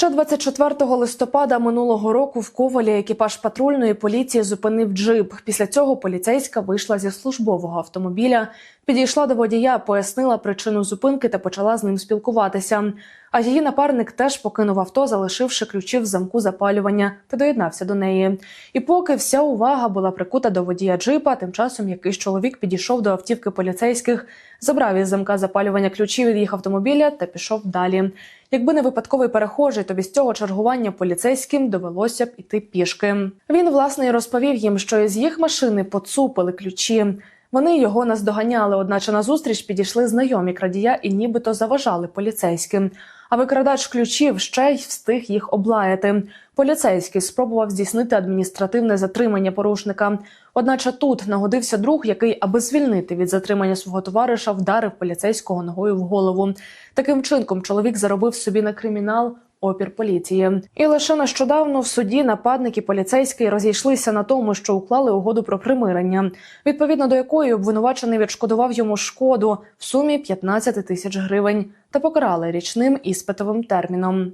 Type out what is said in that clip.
Ще 24 листопада минулого року в Ковалі екіпаж патрульної поліції зупинив джип. Після цього поліцейська вийшла зі службового автомобіля, підійшла до водія, пояснила причину зупинки та почала з ним спілкуватися. А її напарник теж покинув авто, залишивши ключі в замку запалювання та доєднався до неї. І поки вся увага була прикута до водія джипа, тим часом якийсь чоловік підійшов до автівки поліцейських, забрав із замка запалювання ключі від їх автомобіля та пішов далі. Якби не випадковий перехожий, то без цього чергування поліцейським довелося б іти пішки. Він власне і розповів їм, що із їх машини поцупили ключі. Вони його наздоганяли, одначе назустріч підійшли знайомі крадія і нібито заважали поліцейським. А викрадач ключів ще й встиг їх облаяти. Поліцейський спробував здійснити адміністративне затримання порушника. Одначе тут нагодився друг, який, аби звільнити від затримання свого товариша, вдарив поліцейського ногою в голову. Таким чинком чоловік заробив собі на кримінал. Опір поліції, і лише нещодавно в суді нападники поліцейські розійшлися на тому, що уклали угоду про примирення, відповідно до якої обвинувачений відшкодував йому шкоду в сумі 15 тисяч гривень та покарали річним іспитовим терміном.